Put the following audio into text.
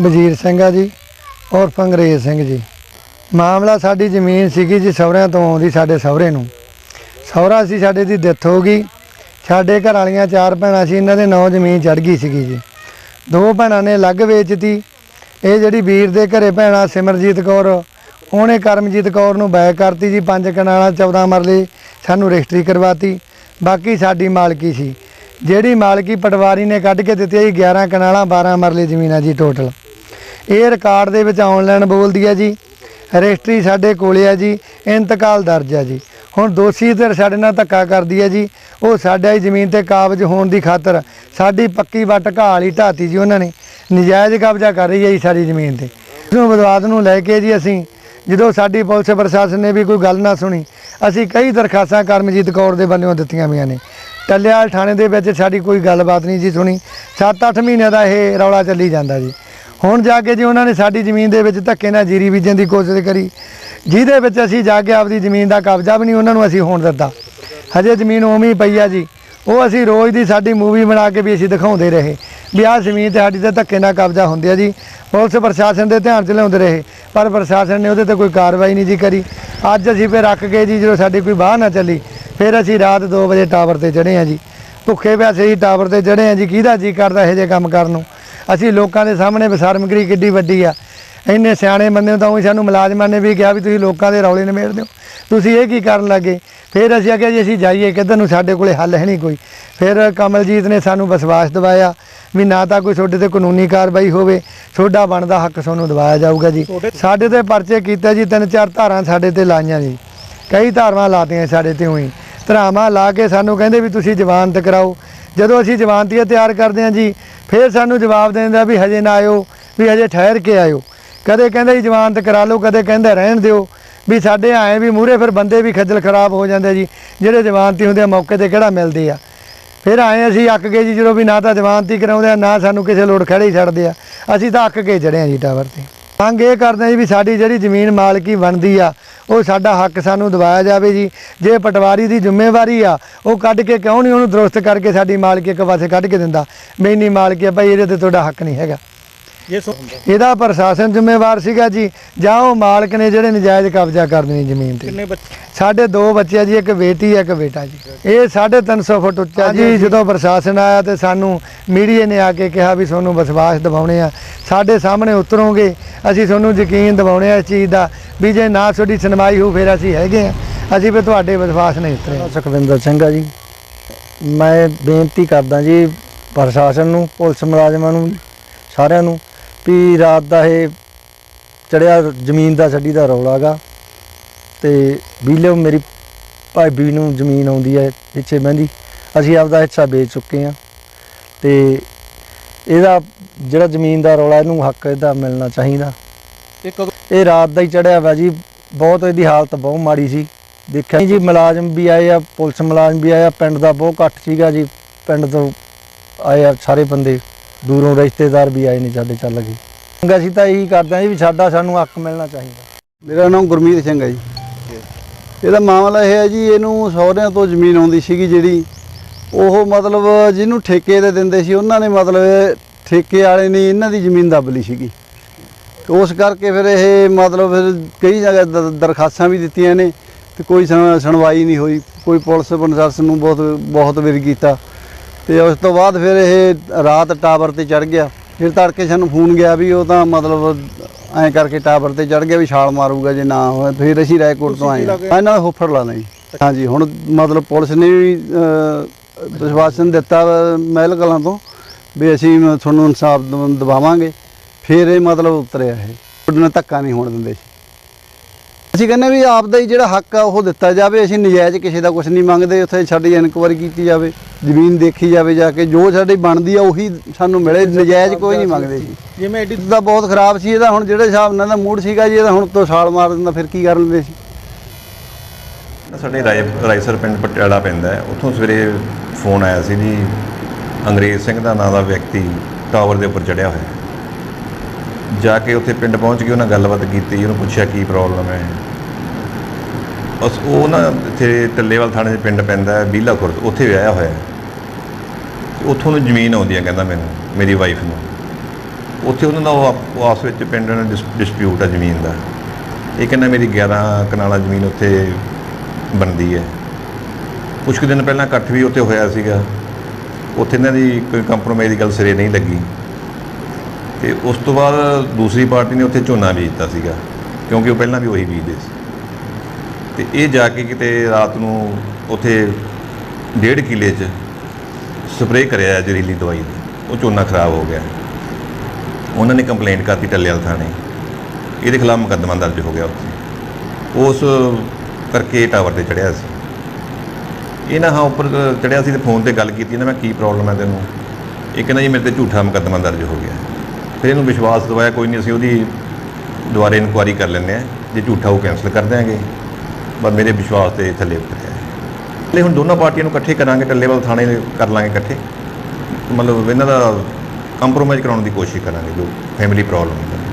ਵਜ਼ੀਰ ਸਿੰਘ ਆ ਜੀ ਔਰ ਅੰਗਰੇਜ਼ ਸਿੰਘ ਜੀ। ਮਾਮਲਾ ਸਾਡੀ ਜ਼ਮੀਨ ਸੀਗੀ ਜੀ ਸਹੁਰਿਆਂ ਤੋਂ ਆਉਂਦੀ ਸਾਡੇ ਸਹੁਰੇ ਨੂੰ। ਸਹੁਰਾ ਸੀ ਸਾਡੇ ਦੀ ਡੈਥ ਹੋ ਗਈ। ਸਾਡੇ ਘਰ ਵਾਲੀਆਂ ਚਾਰ ਭੈਣਾਂ ਸੀ, ਇਹਨਾਂ ਦੇ ਨਾਂ ਜ਼ਮੀਨ ਚੜ ਗਈ ਸੀਗੀ ਜੀ। ਦੋ ਭੈਣਾਂ ਨੇ ਅਲੱਗ ਵੇਚਤੀ। ਇਹ ਜਿਹੜੀ ਵੀਰ ਦੇ ਘਰੇ ਭੈਣਾ ਸਿਮਰਜੀਤ ਕੌਰ, ਉਹਨੇ ਕਰਮਜੀਤ ਕੌਰ ਨੂੰ ਬੈਕ ਕਰਤੀ ਜੀ, ਪੰਜ ਕਨਾਲਾਂ 14 ਮਰਲੇ, ਸਾਨੂੰ ਰਜਿਸਟਰੀ ਕਰਵਾਤੀ। ਬਾਕੀ ਸਾਡੀ ਮਾਲਕੀ ਸੀ। ਜਿਹੜੀ ਮਾਲਕੀ ਪਟਵਾਰੀ ਨੇ ਕੱਢ ਕੇ ਦਿੱਤੀ ਜੀ 11 ਕਨਾਲਾਂ 12 ਮਰਲੇ ਜ਼ਮੀਨਾਂ ਜੀ ਟੋਟਲ ਇਹ ਰਿਕਾਰਡ ਦੇ ਵਿੱਚ ਆਨਲਾਈਨ ਬੋਲਦੀ ਹੈ ਜੀ। ਰਜਿਸਟਰੀ ਸਾਡੇ ਕੋਲੇ ਆ ਜੀ, ਇੰਤਕਾਲ ਦਰਜ ਆ ਜੀ। ਹੁਣ ਦੋਸ਼ੀ ਧਿਰ ਸਾਡੇ ਨਾਲ ਧੱਕਾ ਕਰਦੀ ਹੈ ਜੀ। ਉਹ ਸਾਡਾ ਹੀ ਜ਼ਮੀਨ ਤੇ ਕਾਬਜ ਹੋਣ ਦੀ ਖਾਤਰ ਸਾਡੀ ਪੱਕੀ ਵੱਟ ਘਾਹ ਵਾਲੀ ਢਾਤੀ ਜੀ ਉਹਨਾਂ ਨੇ। ਨਜਾਇਜ਼ ਕਬਜ਼ਾ ਕਰ ਰਹੀ ਹੈ ਜੀ ਸਾਡੀ ਜ਼ਮੀਨ ਤੇ। ਇਸ ਨੂੰ ਵਿਵਾਦ ਨੂੰ ਲੈ ਕੇ ਜੀ ਅਸੀਂ, ਜਦੋਂ ਸਾਡੀ ਪੁਲਿਸ ਪ੍ਰਸ਼ਾਸਨ ਨੇ ਵੀ ਕੋਈ ਗੱਲ ਨਾ ਸੁਣੀ, ਅਸੀਂ ਕਈ ਦਰਖਾਸਤਾਂ ਕਰਮਜੀਤ ਕੌਰ ਦੇ ਵੱਲੋਂ ਦਿੱਤੀਆਂ ਵੀਆਂ ਨੇ। ਟੱਲਿਆਲ ਥਾਣੇ ਦੇ ਵਿੱਚ ਸਾਡੀ ਕੋਈ ਗੱਲਬਾਤ ਨਹੀਂ ਜੀ ਸੁਣੀ। 7-8 ਮਹੀਨਿਆਂ ਦਾ ਇਹ ਰੌਲਾ ਚੱਲੀ ਜਾਂਦਾ ਜੀ। ਹੁਣ ਜਾ ਕੇ ਜੀ ਉਹਨਾਂ ਨੇ ਸਾਡੀ ਜ਼ਮੀਨ ਦੇ ਵਿੱਚ ਧੱਕੇ ਨਾਲ ਜੀਰੀ ਬੀਜਣ ਦੀ ਕੋਸ਼ਿਸ਼ ਕਰੀ। ਜਿਹਦੇ ਵਿੱਚ ਅਸੀਂ ਜਾ ਕੇ ਆਪਦੀ ਜ਼ਮੀਨ ਦਾ ਕਬਜ਼ਾ ਵੀ ਨਹੀਂ ਉਹਨਾਂ ਨੂੰ ਅਸੀਂ ਹੋਣ ਦਿੱਤਾ। ਹਜੇ ਜ਼ਮੀਨ ਉਵੇਂ ਹੀ ਪਈ ਆ ਜੀ। ਉਹ ਅਸੀਂ ਰੋਜ਼ ਦੀ ਸਾਡੀ ਮੂਵੀ ਬਣਾ ਕੇ ਵੀ ਅਸੀਂ ਦਿਖਾਉਂਦੇ ਰਹੇ। ਵੀ ਆਹ ਜ਼ਮੀਨ ਤੇ ਸਾਡੀ ਤੇ ਧੱਕੇ ਨਾਲ ਕਬਜ਼ਾ ਹੁੰਦੇ ਆ ਜੀ। ਪੁਲਿਸ ਪ੍ਰਸ਼ਾਸਨ ਦੇ ਧਿਆਨ 'ਚ ਲਿਆਉਂਦੇ ਰਹੇ। ਪਰ ਪ੍ਰਸ਼ਾਸਨ ਨੇ ਉਹਦੇ ਤੇ ਕੋਈ ਕਾਰਵਾਈ ਨਹੀਂ ਜੀ ਕਰੀ। ਅੱਜ ਅਸੀਂ ਫਿਰ ਰੱਖ ਕੇ ਜੀ ਜਦੋਂ ਸਾਡੀ ਕੋਈ ਬਾਹ ਨਾ ਚੱਲੀ, ਫਿਰ ਅਸੀਂ ਰਾਤ 2 ਵਜੇ ਟਾਵਰ ਤੇ ਚੜ੍ਹੇ ਆ ਜੀ। ਭੁੱਖੇ ਪਿਆਸੇ ਹੀ ਟਾਵਰ ਤੇ ਚੜ੍ਹੇ ਆ ਜੀ। ਕਿਹਦਾ ਜੀ ਕਰਦਾ ਇਹੋ ਜਿਹੇ ਕੰਮ ਕਰਨ ਨੂੰ? ਅਸੀਂ ਲੋਕਾਂ ਦੇ ਸਾਹਮਣੇ ਬਸਰਮਗਰੀ ਕਿੱਡੀ ਵੱਡੀ ਆ। ਇੰਨੇ ਸਿਆਣੇ ਬੰਦੇ ਨੂੰ ਤਾਂ ਉਹੀ ਸਾਨੂੰ ਮੁਲਾਜ਼ਮਾਂ ਨੇ ਵੀ ਕਿਹਾ ਵੀ ਤੁਸੀਂ ਲੋਕਾਂ ਦੇ ਰੌਲੇ ਨਿਮੇੜ ਦਿਓ। ਤੁਸੀਂ ਇਹ ਕੀ ਕਰਨ ਲੱਗੇ? ਫਿਰ ਅਸੀਂ ਆਖਿਆ ਜੀ ਅਸੀਂ ਜਾਈਏ ਕਿੱਧਰ ਨੂੰ ਸਾਡੇ ਕੋਲੇ ਹੱਲ ਹੈ ਨਹੀਂ ਕੋਈ। ਫਿਰ ਕਮਲਜੀਤ ਨੇ ਸਾਨੂੰ ਵਿਸ਼ਵਾਸ ਦਿਵਾਇਆ ਵੀ ਨਾ ਤਾਂ ਕੋਈ ਤੁਹਾਡੇ ਤੇ ਕਾਨੂੰਨੀ ਕਾਰਵਾਈ ਹੋਵੇ ਤੁਹਾਡਾ ਬਣਦਾ ਹੱਕ ਤੁਹਾਨੂੰ ਦਿਵਾਇਆ ਜਾਊਗਾ ਜੀ। ਸਾਡੇ ਤੇ ਪਰਚੇ ਕੀਤਾ ਜੀ ਤਿੰਨ ਚਾਰ ਧਾਰਾਂ ਸਾਡੇ ਤੇ ਲਾਈਆਂ ਜੀ। ਕਈ ਧਾਰਾਵਾਂ ਲਾਤੀਆਂ ਸਾਡੇ ਤੇ ਉਹੀ। ਧਰਾਵਾਂ ਲਾ ਕੇ ਸਾਨੂੰ ਕਹਿੰਦੇ ਵੀ ਤੁਸੀਂ ਜ਼ਮਾਨਤ ਕਰਾਓ। ਜਦੋਂ ਅਸੀਂ ਜ਼ਮਾਨਤੀਆ ਤਿਆਰ ਕਰਦੇ ਹਾਂ ਜੀ ਫਿਰ ਸਾਨੂੰ ਜਵਾਬ ਦਿੰਦਾ ਵੀ ਹਜੇ ਨਾ ਆਇਓ, ਵੀ ਹਜੇ ਠਹਿਰ ਕੇ ਆਇਓ। ਕਦੇ ਕਹਿੰਦਾ ਜੀ ਜ਼ਮਾਨਤ ਕਰਾ ਲਓ, ਕਦੇ ਕਹਿੰਦਾ ਰਹਿਣ ਦਿਓ। ਵੀ ਸਾਡੇ ਆਏ ਵੀ ਮੂਰੇ ਫਿਰ ਬੰਦੇ ਵੀ ਖੱਜਲ ਖਰਾਬ ਹੋ ਜਾਂਦੇ ਜੀ, ਜਿਹੜੇ ਜ਼ਮਾਨਤੀ ਹੁੰਦੇ ਆ ਮੌਕੇ ਤੇ ਕਿਹੜਾ ਮਿਲਦੇ ਆ? ਫਿਰ ਆਏ ਅਸੀਂ ਅੱਕ ਗਏ ਜੀ ਜਦੋਂ ਵੀ ਨਾ ਤਾਂ ਜ਼ਮਾਨਤੀ ਕਰਾਉਂਦੇ ਆ, ਨਾ ਸਾਨੂੰ ਕਿਸੇ ਲੋੜ ਖੜੇ ਹੀ ਛੱਡਦੇ ਆ। ਅਸੀਂ ਤਾਂ ਅੱਕ ਕੇ ਚੜ੍ਹੇ ਆ ਜੀ ਟਾਵਰ ਤੇ। ਮੰਗ ਇਹ ਕਰਦੇ ਆ ਜੀ ਵੀ ਸਾਡੀ ਜਿਹੜੀ ਜ਼ਮੀਨ ਮਾਲਕੀ ਬਣਦੀ ਆ ਉਹ ਸਾਡਾ ਹੱਕ ਸਾਨੂੰ ਦਿਵਾਇਆ ਜਾਵੇ ਜੀ। ਜੇ ਪਟਵਾਰੀ ਦੀ ਜ਼ਿੰਮੇਵਾਰੀ ਆ, ਉਹ ਕੱਢ ਕੇ ਕਿਉਂ ਨਹੀਂ ਉਹਨੂੰ ਦਰੁਸਤ ਕਰਕੇ ਸਾਡੀ ਮਾਲਕੀ ਇੱਕ ਪਾਸੇ ਕੱਢ ਕੇ ਦਿੰਦਾ? ਮੈਨੀ ਮਾਲਕੀ ਆ, ਭਾਈ ਇਹਦੇ ਤੇ ਤੁਹਾਡਾ ਹੱਕ ਨਹੀਂ ਹੈਗਾ। ਇਹ ਸੋ ਇਹਦਾ ਪ੍ਰਸ਼ਾਸਨ ਜ਼ਿੰਮੇਵਾਰ ਸੀਗਾ ਜੀ। ਜਾਂ ਉਹ ਮਾਲਕ ਨੇ ਜਿਹੜੇ ਨਜਾਇਜ਼ ਕਬਜ਼ਾ ਕਰਦੇ ਨੇ ਜ਼ਮੀਨ ਤੇ। ਕਿੰਨੇ ਬੱਚੇ? ਸਾਡੇ ਦੋ ਬੱਚੇ ਜੀ ਇੱਕ ਬੇਟੀ ਹੈ ਇੱਕ ਬੇਟਾ ਜੀ। ਇਹ 350 ਫੁੱਟ ਉੱਚਾ ਜੀ। ਜਦੋਂ ਪ੍ਰਸ਼ਾਸਨ ਆਇਆ ਤੇ ਸਾਨੂੰ ਮੀਡੀਆ ਨੇ ਆ ਕੇ ਕਿਹਾ ਵੀ ਤੁਹਾਨੂੰ ਵਿਸ਼ਵਾਸ ਦਿਵਾਉਣੇ ਆ। ਸਾਡੇ ਸਾਹਮਣੇ ਉਤਰੋਗੇ। ਅਸੀਂ ਤੁਹਾਨੂੰ ਯਕੀਨ ਦਿਵਾਉਣੇ ਆ ਇਸ ਚੀਜ਼ ਦਾ ਵੀ ਜੇ ਨਾ ਤੁਹਾਡੀ ਸੁਣਵਾਈ ਹੋ ਫਿਰ ਅਸੀਂ ਹੈਗੇ ਆ। ਅਸੀਂ ਵੀ ਤੁਹਾਡੇ ਵਿਸ਼ਵਾਸ ਨਹੀਂ ਉਤਰੇ। ਸੁਖਵਿੰਦਰ ਸਿੰਘ ਆ ਜੀ। ਮੈਂ ਬੇਨਤੀ ਕਰਦਾ ਜੀ ਪ੍ਰਸ਼ਾਸਨ ਨੂੰ ਪੁਲਿਸ ਮੁਲਾਜ਼ਮਾਂ ਨੂੰ ਸਾਰਿਆਂ ਨੂੰ ਵੀ ਰਾਤ ਦਾ ਇਹ ਚੜਿਆ ਜ਼ਮੀਨ ਦਾ ਛੱਡੀ ਦਾ ਰੌਲਾ ਗਾ। ਤੇ ਵੀਲੋ ਮੇਰੀ ਭਾਬੀ ਨੂੰ ਜ਼ਮੀਨ ਆਉਂਦੀ ਹੈ ਪਿੱਛੇ ਬਹਿੰਦੀ। ਅਸੀਂ ਆਪਦਾ ਹਿੱਸਾ ਵੇਚ ਚੁੱਕੇ ਆ ਤੇ ਇਹਦਾ ਜਿਹੜਾ ਜ਼ਮੀਨ ਦਾ ਰੌਲਾ ਇਹਨੂੰ ਹੱਕ ਇਹਦਾ ਮਿਲਣਾ ਚਾਹੀਦਾ। ਇਹ ਕਦੋਂ ਇਹ ਰਾਤ ਦਾ ਹੀ ਚੜਿਆ ਵਾ ਜੀ। ਬਹੁਤ ਇਹਦੀ ਹਾਲਤ ਬਹੁਤ ਮਾੜੀ ਸੀ। ਦੇਖਿਆ ਜੀ ਮੁਲਾਜ਼ਮ ਵੀ ਆਏ ਆ ਪੁਲਿਸ ਮੁਲਾਜ਼ਮ ਵੀ ਆਏ ਆ। ਪਿੰਡ ਦਾ ਬਹੁਤ ਘੱਟ ਸੀਗਾ ਜੀ। ਪਿੰਡ ਤੋਂ ਆਏ ਆ ਸਾਰੇ ਬੰਦੇ। ਦੂਰੋਂ ਰਿਸ਼ਤੇਦਾਰ ਵੀ ਆਏ ਨੇ ਸਾਡੇ ਚੱਲ ਗਏ ਅਸੀਂ ਤਾਂ ਇਹੀ ਕਰਦੇ ਹਾਂ ਜੀ ਵੀ ਸਾਡਾ ਸਾਨੂੰ ਹੱਕ ਮਿਲਣਾ ਚਾਹੀਦਾ। ਮੇਰਾ ਨਾਮ ਗੁਰਮੀਤ ਸਿੰਘ ਹੈ ਜੀ। ਇਹਦਾ ਮਾਮਲਾ ਇਹ ਹੈ ਜੀ, ਇਹਨੂੰ ਸਹੁਰਿਆਂ ਤੋਂ ਜ਼ਮੀਨ ਆਉਂਦੀ ਸੀਗੀ ਜਿਹੜੀ, ਉਹ ਮਤਲਬ ਜਿਹਨੂੰ ਠੇਕੇ ਦੇ ਦਿੰਦੇ ਸੀ, ਉਹਨਾਂ ਨੇ ਮਤਲਬ ਠੇਕੇ ਵਾਲੇ ਨੇ ਇਹਨਾਂ ਦੀ ਜ਼ਮੀਨ ਦੱਬ ਲਈ ਸੀਗੀ। ਉਸ ਕਰਕੇ ਫਿਰ ਇਹ ਮਤਲਬ ਫਿਰ ਕਈ ਜਗ੍ਹਾ ਦ- ਦਰਖਾਸਤਾਂ ਵੀ ਦਿੱਤੀਆਂ ਨੇ, ਤੇ ਕੋਈ ਸੁਣ- ਸੁਣਵਾਈ ਨਹੀਂ ਹੋਈ। ਕੋਈ ਪੁਲਿਸ ਪ੍ਰਸ਼ਾਸਨ ਨੂੰ ਬਹੁਤ ਬਹੁਤ ਵਾਰੀ ਕੀਤਾ। ਤੇ ਉਸ ਤੋਂ ਬਾਅਦ ਫਿਰ ਇਹ ਰਾਤ ਟਾਵਰ ਤੇ ਚੜ ਗਿਆ। ਫਿਰ ਤੜਕੇ ਸਾਨੂੰ ਫੋਨ ਗਿਆ ਵੀ ਉਹ ਤਾਂ ਮਤਲਬ ਐਂ ਕਰਕੇ ਟਾਵਰ ਤੇ ਚੜ ਗਿਆ ਵੀ ਛਾਲ ਮਾਰੂਗਾ ਜੇ ਨਾ ਹੋਏ ਫਿਰ ਅਸੀਂ ਰਾਏਕੋਟ ਤੋਂ ਆਏ ਇਹਨਾਂ ਨਾਲ ਹੋਫਰ ਲਾਣਾ ਜੀ। ਹਾਂਜੀ ਹੁਣ ਮਤਲਬ ਪੁਲਿਸ ਨੇ ਵੀ ਵਿਸ਼ਵਾਸਨ ਦਿੱਤਾ ਮਹਿਲ ਕਲਾਂ ਤੋਂ ਵੀ ਅਸੀਂ ਤੁਹਾਨੂੰ ਇਨਸਾਫ ਦਵ- ਦਿਵਾਵਾਂਗੇ। ਫਿਰ ਇਹ ਮਤਲਬ ਉਤਰਿਆ ਇਹ। ਨਾਲ ਧੱਕਾ ਨਹੀਂ ਹੋਣ ਦਿੰਦੇ ਸੀ। ਅਸੀਂ ਕਹਿੰਦੇ ਵੀ ਆਪ ਦਾ ਹੀ ਜਿਹੜਾ ਹੱਕ ਆ ਉਹ ਦਿੱਤਾ ਜਾਵੇ। ਅਸੀਂ ਨਜਾਇਜ਼ ਕਿਸੇ ਦਾ ਕੁਝ ਨਹੀਂ ਮੰਗਦੇ। ਉੱਥੇ ਸਾਡੀ ਇਨਕੁਆਇਰੀ ਕੀਤੀ ਜਾਵੇ। ਜ਼ਮੀਨ ਦੇਖੀ ਜਾਵੇ ਜਾ ਕੇ ਜੋ ਸਾਡੀ ਬਣਦੀ ਆ ਉਹੀ ਸਾਨੂੰ ਮਿਲੇ ਨਜਾਇਜ਼ ਕੋਈ ਨਹੀਂ ਮੰਗਦੇ ਜੀ। ਜਿਵੇਂ ਐਡੀ ਦਾ ਬਹੁਤ ਖਰਾਬ ਸੀ ਇਹਦਾ ਹੁਣ ਜਿਹੜੇ ਹਿਸਾਬ ਨਾਲ ਦਾ ਮੂਡ ਸੀਗਾ ਜੀ ਇਹਦਾ ਹੁਣ ਤੋਂ ਛਾਲ ਮਾਰ ਦਿੰਦਾ ਫਿਰ ਕੀ ਕਰ ਲੈਂਦੇ ਸੀ? ਸਾਡੇ ਰਾਏ ਰਾਈਸਰ ਪਿੰਡ ਪਟਿਆਲਾ ਪੈਂਦਾ ਹੈ। ਉੱਥੋਂ ਸਵੇਰੇ ਫੋਨ ਆਇਆ ਸੀ ਜੀ ਅੰਗਰੇਜ਼ ਸਿੰਘ ਦਾ ਨਾਂ ਦਾ ਵਿਅਕਤੀ ਟਾਵਰ ਦੇ ਉੱਪਰ ਚੜਿਆ ਹੋਇਆ। ਜਾ ਕੇ ਉੱਥੇ ਪਿੰਡ ਪਹੁੰਚ ਕੇ ਉਹਨਾਂ ਗੱਲਬਾਤ ਕੀਤੀ ਉਹਨੂੰ ਪੁੱਛਿਆ ਕੀ ਪ੍ਰੋਬਲਮ ਹੈ। ਉਸ ਉਹ ਨਾ ਇੱਥੇ ਟੱਲੇਵਾਲ ਥਾਣੇ ਦੇ ਪਿੰਡ ਪੈਂਦਾ ਬੀਲਾ ਖੁਰਦ, ਉੱਥੇ ਵਿਆਹਿਆ ਹੋਇਆ ਹੈ। ਉੱਥੋਂ ਨੂੰ ਜ਼ਮੀਨ ਆਉਂਦੀ ਹੈ ਕਹਿੰਦਾ ਮੈਨੂੰ, ਮੇਰੀ ਵਾਈਫ ਨੂੰ। ਉੱਥੇ ਉਹਨਾਂ ਦਾ ਉਹ ਆਪ- ਆਪਸ ਵਿੱਚ ਪਿੰਡ ਨਾਲ ਡਿਸਪਿਊਟ ਆ ਜ਼ਮੀਨ ਦਾ। ਇਹ ਕਹਿੰਦਾ ਮੇਰੀ 11 ਕਨਾਲਾ ਜ਼ਮੀਨ ਉੱਥੇ ਬਣਦੀ ਹੈ। ਕੁਝ ਕੁ ਦਿਨ ਪਹਿਲਾਂ ਇਕੱਠ ਵੀ ਉੱਥੇ ਹੋਇਆ ਸੀਗਾ। ਉੱਥੇ ਇਹਨਾਂ ਦੀ ਕੋਈ ਕੰਪਰੋਮਾਈਜ਼ ਦੀ ਗੱਲ ਸਿਰੇ ਨਹੀਂ ਲੱਗੀ। ਤੇ ਉਸ ਤੋਂ ਬਾਅਦ ਦੂਸਰੀ ਪਾਰਟੀ ਨੇ ਉੱਥੇ ਝੋਨਾ ਬੀਜਤਾ ਸੀਗਾ, ਕਿਉਂਕਿ ਉਹ ਪਹਿਲਾਂ ਵੀ ਉਹੀ ਬੀਜਦੇ ਸੀ। ਤੇ ਇਹ ਜਾ ਕੇ ਕਿਤੇ ਰਾਤ ਨੂੰ ਉੱਥੇ ਡੇਢ ਕਿਲੇ 'ਚ ਸਪਰੇਅ ਕਰਿਆ ਜ਼ਹਿਰੀਲੀ ਦਵਾਈ ਦੀ। ਉਹ ਝੋਨਾ ਖਰਾਬ ਹੋ ਗਿਆ। ਉਹਨਾਂ ਨੇ ਕੰਪਲੇਂਟ ਕਰਤੀ ਟੱਲੇਵਾਲ ਥਾਣੇ। ਇਹਦੇ ਖਿਲਾਫ ਮੁਕੱਦਮਾ ਦਰਜ ਹੋ ਗਿਆ ਉੱਥੇ। ਉਸ ਕਰਕੇ ਟਾਵਰ ਤੇ ਚੜਿਆ ਸੀ। ਇਹਨਾਂ ਹਾਂ ਉੱਪਰ ਚੜਿਆ ਸੀ ਤੇ ਫੋਨ ਤੇ ਗੱਲ ਕੀਤੀ ਇਹਨਾਂ ਮੈਂ ਕੀ ਪ੍ਰੋਬਲਮ ਹੈ ਤੈਨੂੰ? ਇਹ ਕਹਿੰਦਾ ਜੀ ਮੇਰੇ ਤੇ ਝੂਠਾ ਮੁਕੱਦਮਾ ਦਰਜ ਹੋ ਗਿਆ। ਫਿਰ ਇਹਨੂੰ ਵਿਸ਼ਵਾਸ ਦਿਵਾਇਆ, ਕੋਈ ਨਹੀਂ ਅਸੀਂ ਉਹਦੀ ਦੁਬਾਰੇ ਇਨਕੁਆਰੀ ਕਰ ਲੈਂਦੇ ਆ ਜੇ ਝੂਠਾ ਉਹ ਕੈਂਸਲ ਕਰ ਦਿਆਂਗੇ। ਪਰ ਮੇਰੇ ਵਿਸ਼ਵਾਸ ਤੇ ਥੱਲੇ ਉਤਰਿਆ ਲੈ ਹੁਣ ਦੋਨਾਂ ਪਾਰਟੀਆਂ ਨੂੰ ਇਕੱਠੇ ਕਰਾਂਗੇ ਟੱਲੇਵਾਲ ਥਾਣੇ ਕਰ ਲਾਂਗੇ ਇਕੱਠੇ। ਮਤਲਬ ਇਹਨਾਂ ਦਾ ਕੰਪਰੋਮਾਈਜ਼ ਕਰਾਉਣ ਦੀ ਕੋਸ਼ਿਸ਼ ਕਰਾਂਗੇ, ਜੋ ਫੈਮਿਲੀ ਪ੍ਰੋਬਲਮ ਹੈ